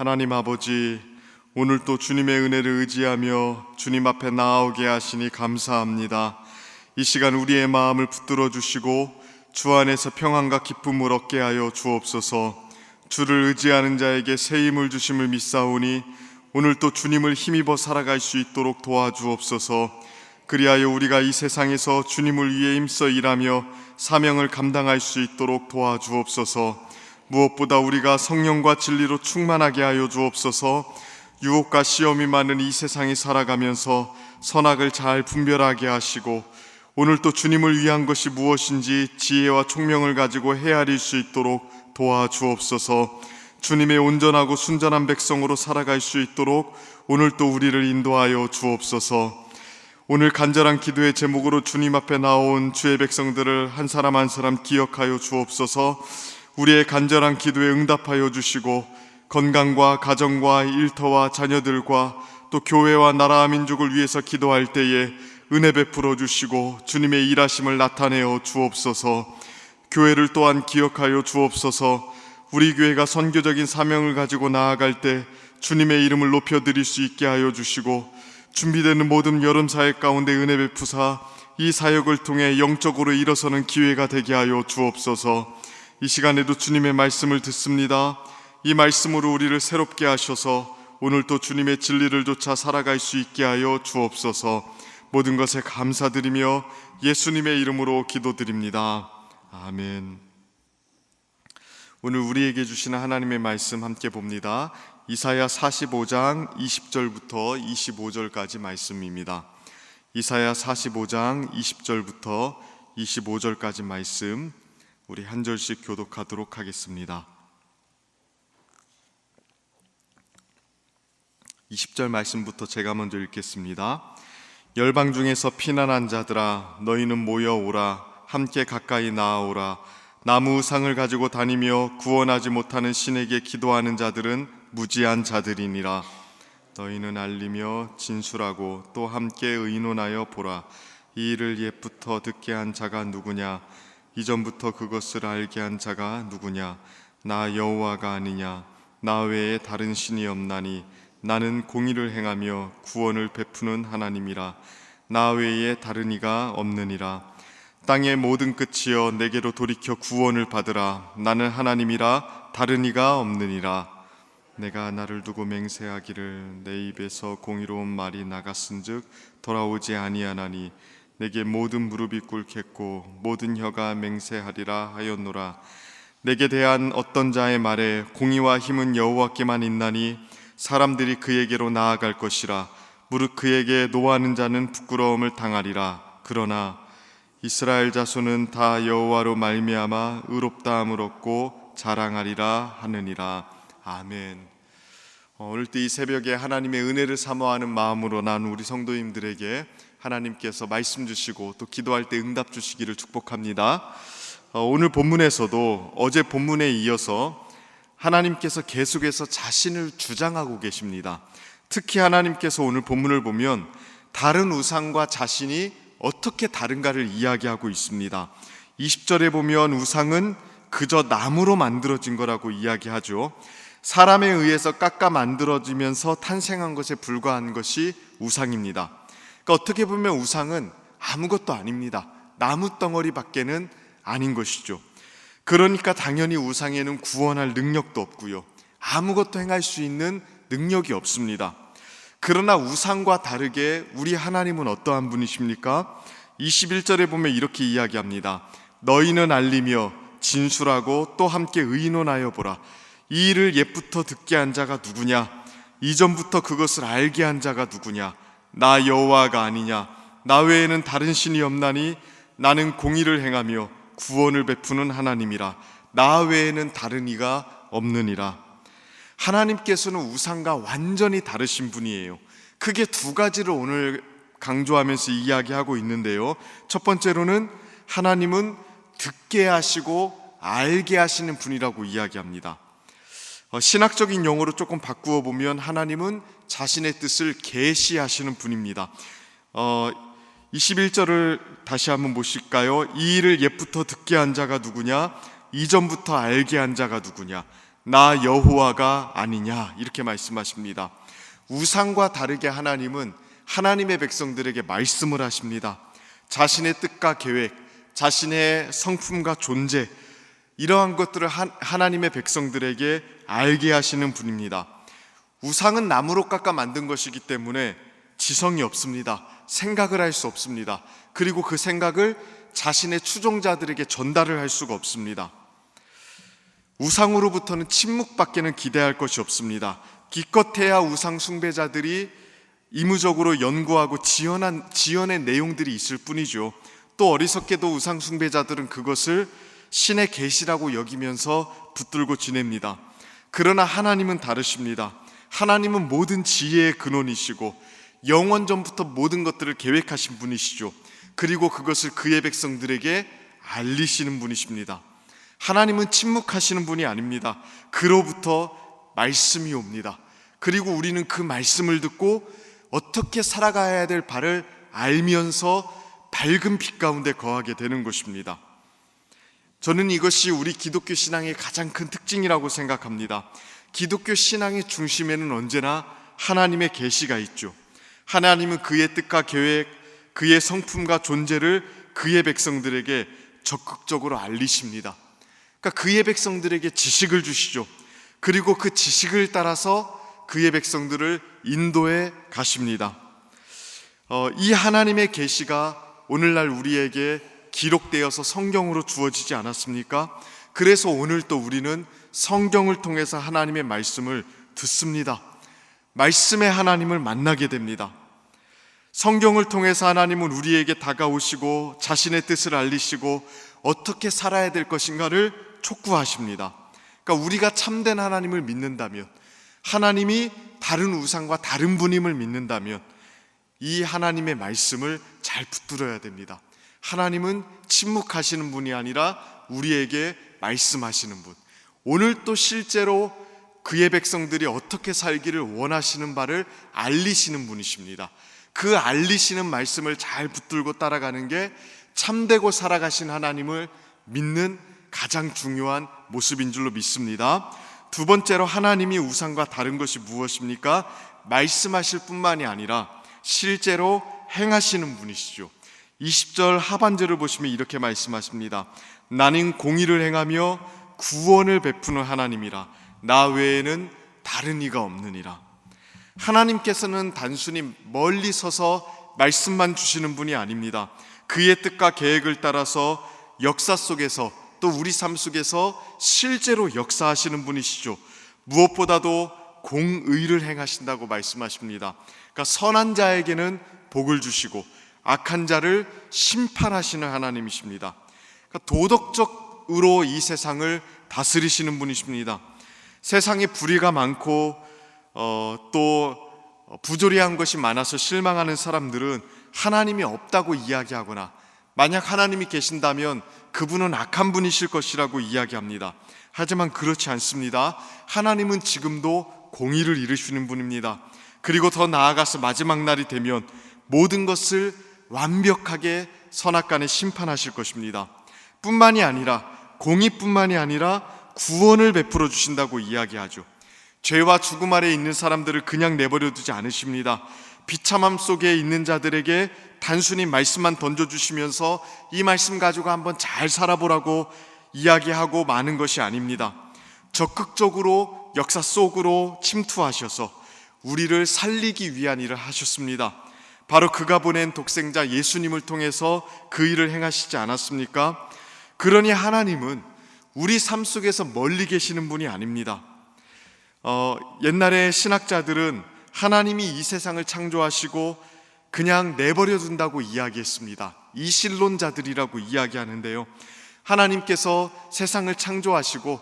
하나님 아버지, 오늘 또 주님의 은혜를 의지하며 주님 앞에 나아오게 하시니 감사합니다. 이 시간 우리의 마음을 붙들어 주시고 주 안에서 평안과 기쁨을 얻게 하여 주옵소서. 주를 의지하는 자에게 새 힘을 주심을 믿사오니 오늘 또 주님을 힘입어 살아갈 수 있도록 도와주옵소서. 그리하여 우리가 이 세상에서 주님을 위해 힘써 일하며 사명을 감당할 수 있도록 도와주옵소서. 무엇보다 우리가 성령과 진리로 충만하게 하여 주옵소서. 유혹과 시험이 많은 이 세상에 살아가면서 선악을 잘 분별하게 하시고 오늘 또 주님을 위한 것이 무엇인지 지혜와 총명을 가지고 헤아릴 수 있도록 도와주옵소서. 주님의 온전하고 순전한 백성으로 살아갈 수 있도록 오늘 또 우리를 인도하여 주옵소서. 오늘 간절한 기도의 제목으로 주님 앞에 나온 주의 백성들을 한 사람 한 사람 기억하여 주옵소서. 우리의 간절한 기도에 응답하여 주시고 건강과 가정과 일터와 자녀들과 또 교회와 나라와 민족을 위해서 기도할 때에 은혜 베풀어 주시고 주님의 일하심을 나타내어 주옵소서. 교회를 또한 기억하여 주옵소서. 우리 교회가 선교적인 사명을 가지고 나아갈 때 주님의 이름을 높여 드릴 수 있게 하여 주시고 준비되는 모든 여름 사역 가운데 은혜 베푸사 이 사역을 통해 영적으로 일어서는 기회가 되게 하여 주옵소서. 이 시간에도 주님의 말씀을 듣습니다. 이 말씀으로 우리를 새롭게 하셔서 오늘 또 주님의 진리를 쫓아 살아갈 수 있게 하여 주옵소서. 모든 것에 감사드리며 예수님의 이름으로 기도드립니다. 아멘. 오늘 우리에게 주시는 하나님의 말씀 함께 봅니다. 이사야 45장 20절부터 25절까지 말씀입니다. 이사야 45장 20절부터 25절까지 말씀 우리 한 절씩 교독하도록 하겠습니다. 20절 말씀부터 제가 먼저 읽겠습니다. 열방 중에서 피난한 자들아 너희는 모여 오라. 함께 가까이 나아오라. 나무 우상을 가지고 다니며 구원하지 못하는 신에게 기도하는 자들은 무지한 자들이니라. 너희는 알리며 진술하고 또 함께 의논하여 보라. 이 일을 옛부터 듣게 한 자가 누구냐 이전부터 그것을 알게 한 자가 누구냐? 나 여호와가 아니냐? 나 외에 다른 신이 없나니 나는 공의를 행하며 구원을 베푸는 하나님이라. 나 외에 다른 이가 없느니라. 땅의 모든 끝이여 내게로 돌이켜 구원을 받으라. 나는 하나님이라 다른 이가 없느니라. 내가 나를 두고 맹세하기를 내 입에서 공의로운 말이 나갔은즉 돌아오지 아니하나니 내게 모든 무릎이 꿇겠고 모든 혀가 맹세하리라 하였노라. 내게 대한 어떤 자의 말에 공의와 힘은 여호와께만 있나니 사람들이 그에게로 나아갈 것이라. 무릇 그에게 노하는 자는 부끄러움을 당하리라. 그러나 이스라엘 자손은 다 여호와로 말미암아 의롭다함을 얻고 자랑하리라 하느니라. 아멘. 어, 오늘 또이 새벽에 하나님의 은혜를 사모하는 마음으로 난 우리 성도님들에게 하나님께서 말씀 주시고 또 기도할 때 응답 주시기를 축복합니다. 어, 오늘 본문에서도 어제 본문에 이어서 하나님께서 계속해서 자신을 주장하고 계십니다. 특히 하나님께서 오늘 본문을 보면 다른 우상과 자신이 어떻게 다른가를 이야기하고 있습니다. 20절에 보면 우상은 그저 나무로 만들어진 거라고 이야기하죠. 사람에 의해서 깎아 만들어지면서 탄생한 것에 불과한 것이 우상입니다. 그러니까 어떻게 보면 우상은 아무것도 아닙니다. 나무 덩어리 밖에는 아닌 것이죠. 그러니까 당연히 우상에는 구원할 능력도 없고요. 아무것도 행할 수 있는 능력이 없습니다. 그러나 우상과 다르게 우리 하나님은 어떠한 분이십니까? 21절에 보면 이렇게 이야기합니다. 너희는 알리며 진술하고 또 함께 의논하여 보라. 이 일을 옛부터 듣게 한 자가 누구냐? 이전부터 그것을 알게 한 자가 누구냐? 나 여호와가 아니냐? 나 외에는 다른 신이 없나니 나는 공의를 행하며 구원을 베푸는 하나님이라. 나 외에는 다른 이가 없느니라. 하나님께서는 우상과 완전히 다르신 분이에요. 크게 두 가지를 오늘 강조하면서 이야기하고 있는데요. 첫 번째로는 하나님은 듣게 하시고 알게 하시는 분이라고 이야기합니다. 어, 신학적인 용어로 조금 바꾸어 보면 하나님은 자신의 뜻을 계시하시는 분입니다. 어, 21절을 다시 한번 보실까요? 이 일을 옛부터 듣게 한 자가 누구냐? 이전부터 알게 한 자가 누구냐? 나 여호와가 아니냐 이렇게 말씀하십니다. 우상과 다르게 하나님은 하나님의 백성들에게 말씀을 하십니다. 자신의 뜻과 계획, 자신의 성품과 존재 이러한 것들을 하- 하나님의 백성들에게 알게 하시는 분입니다. 우상은 나무로 깎아 만든 것이기 때문에 지성이 없습니다. 생각을 할 수 없습니다. 그리고 그 생각을 자신의 추종자들에게 전달을 할 수가 없습니다. 우상으로부터는 침묵밖에는 기대할 것이 없습니다. 기껏해야 우상 숭배자들이 이무적으로 연구하고 지연한 지연의 내용들이 있을 뿐이죠. 또 어리석게도 우상 숭배자들은 그것을 신의 계시라고 여기면서 붙들고 지냅니다. 그러나 하나님은 다르십니다. 하나님은 모든 지혜의 근원이시고 영원 전부터 모든 것들을 계획하신 분이시죠. 그리고 그것을 그의 백성들에게 알리시는 분이십니다. 하나님은 침묵하시는 분이 아닙니다. 그로부터 말씀이 옵니다. 그리고 우리는 그 말씀을 듣고 어떻게 살아가야 될 바를 알면서 밝은 빛 가운데 거하게 되는 것입니다. 저는 이것이 우리 기독교 신앙의 가장 큰 특징이라고 생각합니다. 기독교 신앙의 중심에는 언제나 하나님의 계시가 있죠. 하나님은 그의 뜻과 계획, 그의 성품과 존재를 그의 백성들에게 적극적으로 알리십니다. 그러니까 그의 백성들에게 지식을 주시죠. 그리고 그 지식을 따라서 그의 백성들을 인도해 가십니다. 어, 이 하나님의 계시가 오늘날 우리에게 기록되어서 성경으로 주어지지 않았습니까? 그래서 오늘 또 우리는 성경을 통해서 하나님의 말씀을 듣습니다. 말씀의 하나님을 만나게 됩니다. 성경을 통해서 하나님은 우리에게 다가오시고 자신의 뜻을 알리시고 어떻게 살아야 될 것인가를 촉구하십니다. 그러니까 우리가 참된 하나님을 믿는다면 하나님이 다른 우상과 다른 분임을 믿는다면 이 하나님의 말씀을 잘 붙들어야 됩니다. 하나님은 침묵하시는 분이 아니라 우리에게 말씀하시는 분. 오늘 또 실제로 그의 백성들이 어떻게 살기를 원하시는 바를 알리시는 분이십니다. 그 알리시는 말씀을 잘 붙들고 따라가는 게 참되고 살아가신 하나님을 믿는 가장 중요한 모습인 줄로 믿습니다. 두 번째로 하나님이 우상과 다른 것이 무엇입니까? 말씀하실 뿐만이 아니라 실제로 행하시는 분이시죠. 20절 하반절을 보시면 이렇게 말씀하십니다. 나는 공의를 행하며 구원을 베푸는 하나님이라 나 외에는 다른 이가 없느니라. 하나님께서는 단순히 멀리 서서 말씀만 주시는 분이 아닙니다. 그의 뜻과 계획을 따라서 역사 속에서 또 우리 삶 속에서 실제로 역사하시는 분이시죠. 무엇보다도 공의를 행하신다고 말씀하십니다. 그러니까 선한 자에게는 복을 주시고 악한 자를 심판하시는 하나님이십니다. 그러니까 도덕적 으로 이 세상을 다스리시는 분이십니다. 세상에 불의가 많고 어, 또 부조리한 것이 많아서 실망하는 사람들은 하나님이 없다고 이야기하거나 만약 하나님이 계신다면 그분은 악한 분이실 것이라고 이야기합니다. 하지만 그렇지 않습니다. 하나님은 지금도 공의를 이루시는 분입니다. 그리고 더 나아가서 마지막 날이 되면 모든 것을 완벽하게 선악간에 심판하실 것입니다. 뿐만이 아니라 공의뿐만이 아니라 구원을 베풀어 주신다고 이야기하죠. 죄와 죽음 아래 있는 사람들을 그냥 내버려 두지 않으십니다. 비참함 속에 있는 자들에게 단순히 말씀만 던져 주시면서 이 말씀 가지고 한번 잘 살아보라고 이야기하고 마는 것이 아닙니다. 적극적으로 역사 속으로 침투하셔서 우리를 살리기 위한 일을 하셨습니다. 바로 그가 보낸 독생자 예수님을 통해서 그 일을 행하시지 않았습니까? 그러니 하나님은 우리 삶 속에서 멀리 계시는 분이 아닙니다. 어, 옛날에 신학자들은 하나님이 이 세상을 창조하시고 그냥 내버려 둔다고 이야기했습니다. 이신론자들이라고 이야기하는데요. 하나님께서 세상을 창조하시고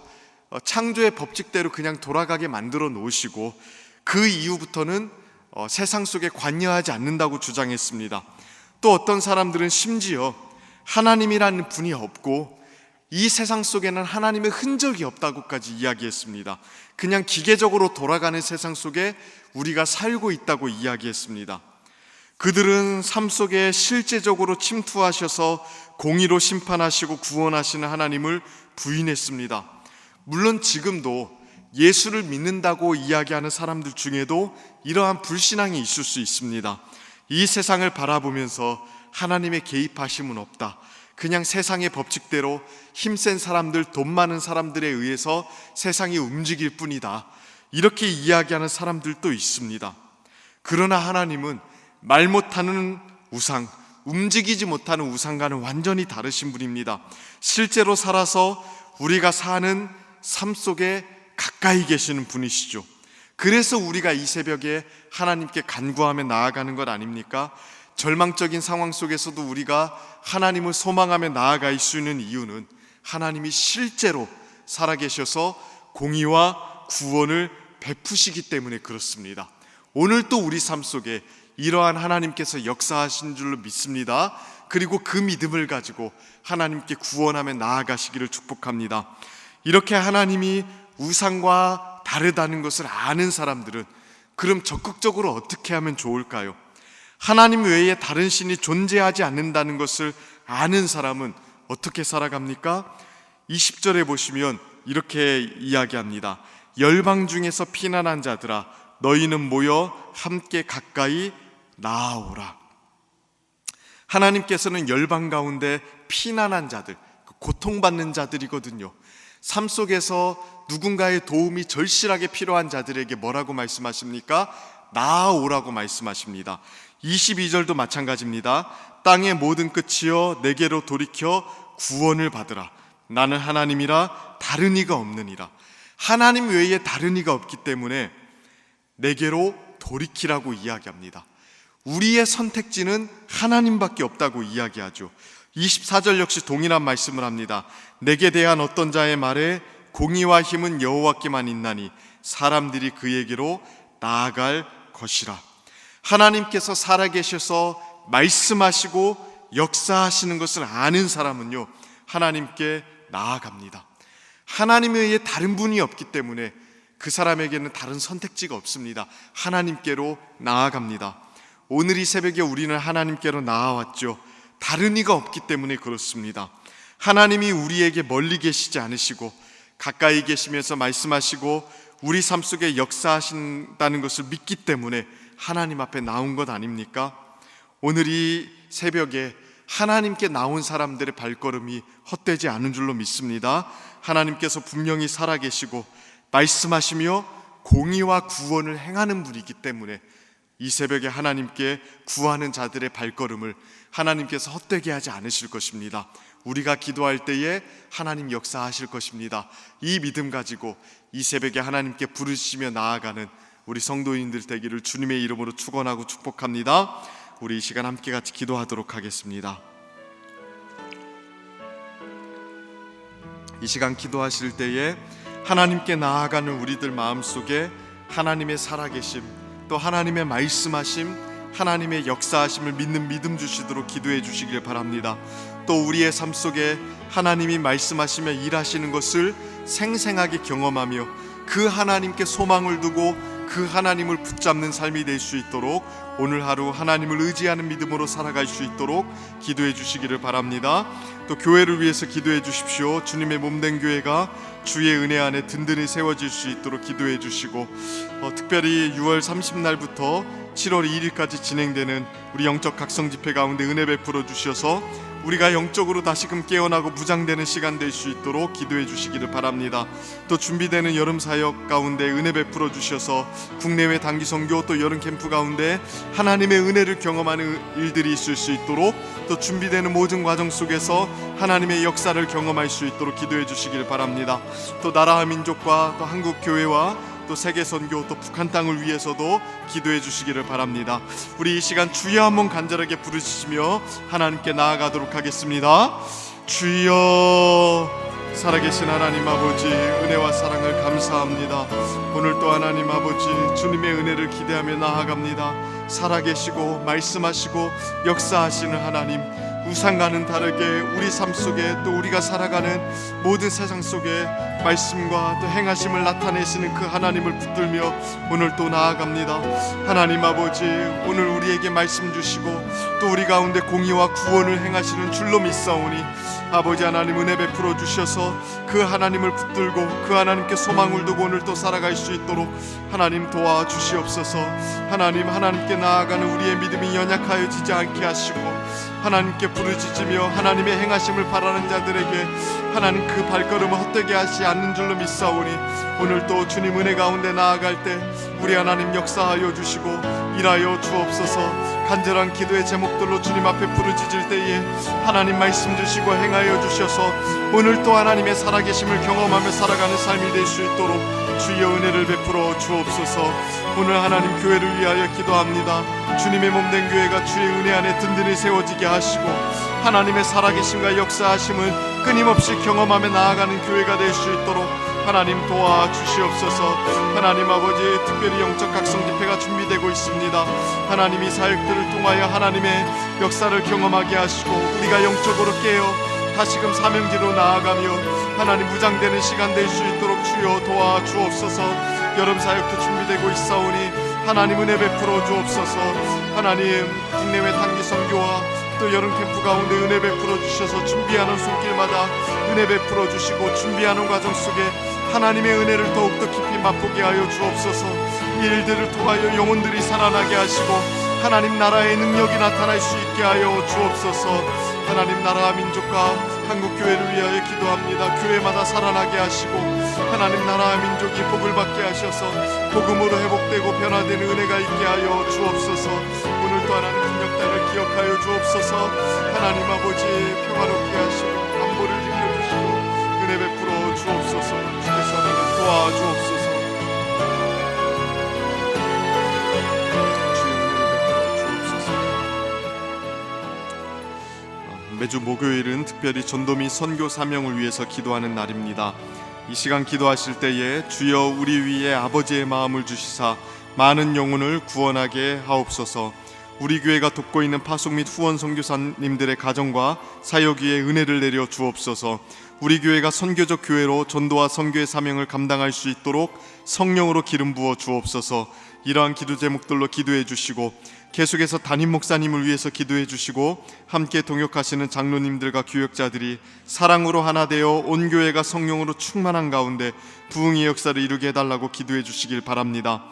어, 창조의 법칙대로 그냥 돌아가게 만들어 놓으시고 그 이후부터는 어, 세상 속에 관여하지 않는다고 주장했습니다. 또 어떤 사람들은 심지어 하나님이라는 분이 없고 이 세상 속에는 하나님의 흔적이 없다고까지 이야기했습니다. 그냥 기계적으로 돌아가는 세상 속에 우리가 살고 있다고 이야기했습니다. 그들은 삶 속에 실제적으로 침투하셔서 공의로 심판하시고 구원하시는 하나님을 부인했습니다. 물론 지금도 예수를 믿는다고 이야기하는 사람들 중에도 이러한 불신앙이 있을 수 있습니다. 이 세상을 바라보면서 하나님의 개입하심은 없다. 그냥 세상의 법칙대로 힘센 사람들, 돈 많은 사람들에 의해서 세상이 움직일 뿐이다. 이렇게 이야기하는 사람들도 있습니다. 그러나 하나님은 말 못하는 우상, 움직이지 못하는 우상과는 완전히 다르신 분입니다. 실제로 살아서 우리가 사는 삶 속에 가까이 계시는 분이시죠. 그래서 우리가 이 새벽에 하나님께 간구하며 나아가는 것 아닙니까? 절망적인 상황 속에서도 우리가 하나님을 소망하며 나아갈 수 있는 이유는 하나님이 실제로 살아계셔서 공의와 구원을 베푸시기 때문에 그렇습니다. 오늘 또 우리 삶 속에 이러한 하나님께서 역사하신 줄로 믿습니다. 그리고 그 믿음을 가지고 하나님께 구원하며 나아가시기를 축복합니다. 이렇게 하나님이 우상과 다르다는 것을 아는 사람들은 그럼 적극적으로 어떻게 하면 좋을까요? 하나님 외에 다른 신이 존재하지 않는다는 것을 아는 사람은 어떻게 살아갑니까? 20절에 보시면 이렇게 이야기합니다. 열방 중에서 피난한 자들아 너희는 모여 함께 가까이 나아오라. 하나님께서는 열방 가운데 피난한 자들, 고통받는 자들이거든요. 삶 속에서 누군가의 도움이 절실하게 필요한 자들에게 뭐라고 말씀하십니까? 나아오라고 말씀하십니다. 22절도 마찬가지입니다. 땅의 모든 끝이여 내게로 돌이켜 구원을 받으라. 나는 하나님이라 다른 이가 없느니라. 하나님 외에 다른 이가 없기 때문에 내게로 돌이키라고 이야기합니다. 우리의 선택지는 하나님밖에 없다고 이야기하죠. 24절 역시 동일한 말씀을 합니다. 내게 대한 어떤 자의 말에 공의와 힘은 여호와께만 있나니 사람들이 그에게로 나아갈 것이라. 하나님께서 살아계셔서 말씀하시고 역사하시는 것을 아는 사람은요, 하나님께 나아갑니다. 하나님 외에 다른 분이 없기 때문에 그 사람에게는 다른 선택지가 없습니다. 하나님께로 나아갑니다. 오늘 이 새벽에 우리는 하나님께로 나아왔죠. 다른 이가 없기 때문에 그렇습니다. 하나님이 우리에게 멀리 계시지 않으시고 가까이 계시면서 말씀하시고 우리 삶 속에 역사하신다는 것을 믿기 때문에 하나님 앞에 나온 것 아닙니까? 오늘 이 새벽에 하나님께 나온 사람들의 발걸음이 헛되지 않은 줄로 믿습니다. 하나님께서 분명히 살아계시고 말씀하시며 공의와 구원을 행하는 분이기 때문에 이 새벽에 하나님께 구하는 자들의 발걸음을 하나님께서 헛되게 하지 않으실 것입니다. 우리가 기도할 때에 하나님 역사하실 것입니다. 이 믿음 가지고 이 새벽에 하나님께 부르시며 나아가는 우리 성도인들 되기를 주님의 이름으로 축원하고 축복합니다. 우리 이 시간 함께 같이 기도하도록 하겠습니다. 이 시간 기도하실 때에 하나님께 나아가는 우리들 마음속에 하나님의 살아계심 또 하나님의 말씀하심 하나님의 역사하심을 믿는 믿음 주시도록 기도해 주시길 바랍니다. 또 우리의 삶 속에 하나님이 말씀하시며 일하시는 것을 생생하게 경험하며 그 하나님께 소망을 두고 그 하나님을 붙잡는 삶이 될 수 있도록 오늘 하루 하나님을 의지하는 믿음으로 살아갈 수 있도록 기도해 주시기를 바랍니다. 또 교회를 위해서 기도해 주십시오. 주님의 몸된 교회가 주의 은혜 안에 든든히 세워질 수 있도록 기도해 주시고 어, 특별히 6월 30날부터 7월 2일까지 진행되는 우리 영적 각성 집회 가운데 은혜 베풀어 주셔서 우리가 영적으로 다시금 깨어나고 무장되는 시간 될 수 있도록 기도해 주시기를 바랍니다. 또 준비되는 여름 사역 가운데 은혜 베풀어 주셔서 국내외 단기 선교 또 여름 캠프 가운데 하나님의 은혜를 경험하는 일들이 있을 수 있도록 또 준비되는 모든 과정 속에서 하나님의 역사를 경험할 수 있도록 기도해 주시기를 바랍니다. 또 나라와 민족과 또 한국 교회와 또 세계 선교 또 북한 땅을 위해서도 기도해 주시기를 바랍니다. 우리 이 시간 주여 한번 간절하게 부르시며 하나님께 나아가도록 하겠습니다. 주여 살아계신 하나님 아버지 은혜와 사랑을 감사합니다. 오늘 또 하나님 아버지 주님의 은혜를 기대하며 나아갑니다. 살아계시고 말씀하시고 역사하시는 하나님 우상과는 다르게 우리 삶 속에 또 우리가 살아가는 모든 세상 속에 말씀과 또 행하심을 나타내시는 그 하나님을 붙들며 오늘 또 나아갑니다. 하나님 아버지 오늘 우리에게 말씀 주시고 또 우리 가운데 공의와 구원을 행하시는 줄로 믿사오니 아버지 하나님 은혜 베풀어 주셔서 그 하나님을 붙들고 그 하나님께 소망을 두고 오늘 또 살아갈 수 있도록 하나님 도와 주시옵소서. 하나님 하나님께 나아가는 우리의 믿음이 연약하여지지 않게 하시고 하나님께 부르짖으며 하나님의 행하심을 바라는 자들에게 하나님 그 발걸음을 헛되게 하지 않는 줄로 믿사오니 오늘 또 주님 은혜 가운데 나아갈 때 우리 하나님 역사하여 주시고 일하여 주옵소서. 간절한 기도의 제목들로 주님 앞에 부르짖을 때에 하나님 말씀 주시고 행하여 주셔서 오늘 또 하나님의 살아계심을 경험하며 살아가는 삶이 될 수 있도록 주여 은혜를 베풀어 주옵소서. 오늘 하나님 교회를 위하여 기도합니다. 주님의 몸된 교회가 주의 은혜 안에 든든히 세워지게 하시고 하나님의 살아계심과 역사하심을 끊임없이 경험하며 나아가는 교회가 될 수 있도록 하나님 도와 주시옵소서. 하나님 아버지 특별히 영적 각성 집회가 준비되고 있습니다. 하나님이 사역들을 통하여 하나님의 역사를 경험하게 하시고 우리가 영적으로 깨어 다시금 사명지로 나아가며 하나님 무장되는 시간 될 수 있도록 주여 도와 주옵소서. 여름 사역도 준비되고 있사오니 하나님 은혜 베풀어 주옵소서. 하나님 국내외 단기 선교와 또 여름 캠프 가운데 은혜 베풀어 주셔서 준비하는 손길마다 은혜 베풀어 주시고 준비하는 과정 속에 하나님의 은혜를 더욱더 깊이 맛보게 하여 주옵소서 이 일들을 통하여 영혼들이 살아나게 하시고 하나님 나라의 능력이 나타날 수 있게 하여 주옵소서 하나님 나라와 민족과 한국 교회를 위하여 기도합니다. 교회마다 살아나게 하시고 하나님 나라와 민족이 복을 받게 하셔서 복음으로 회복되고 변화되는 은혜가 있게 하여 주옵소서. 오늘도 하나님 국력단을 기억하여 주옵소서. 하나님 아버지 평화롭게 하시고 도와주옵소서. 주옵소서. 매주 목요일은 특별히 전도미 선교 사명을 위해서 기도하는 날입니다. 이 시간 기도하실 때에 주여 우리 위에 아버지의 마음을 주시사 많은 영혼을 구원하게 하옵소서. 우리 교회가 돕고 있는 파송 및 후원 선교사님들의 가정과 사역 위에 은혜를 내려 주옵소서. 우리 교회가 선교적 교회로 전도와 선교의 사명을 감당할 수 있도록 성령으로 기름 부어 주옵소서. 이러한 기도 제목들로 기도해 주시고 계속해서 담임 목사님을 위해서 기도해 주시고 함께 동역하시는 장로님들과 교역자들이 사랑으로 하나 되어 온 교회가 성령으로 충만한 가운데 부흥의 역사를 이루게 해 달라고 기도해 주시길 바랍니다.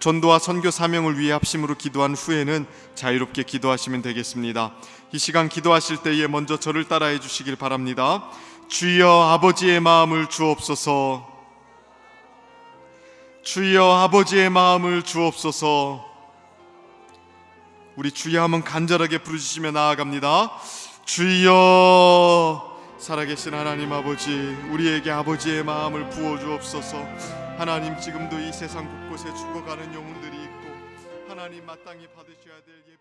전도와 선교 사명을 위해 합심으로 기도한 후에는 자유롭게 기도하시면 되겠습니다. 이 시간 기도하실 때에 먼저 저를 따라해 주시길 바랍니다. 주여 아버지의 마음을 주옵소서. 주여 아버지의 마음을 주옵소서. 우리 주여 한번 간절하게 부르시며 나아갑니다. 주여 살아계신 하나님 아버지 우리에게 아버지의 마음을 부어 주옵소서. 하나님 지금도 이 세상 곳곳에 죽어가는 영혼들이 있고 하나님 마땅히 받으셔야 될 영광을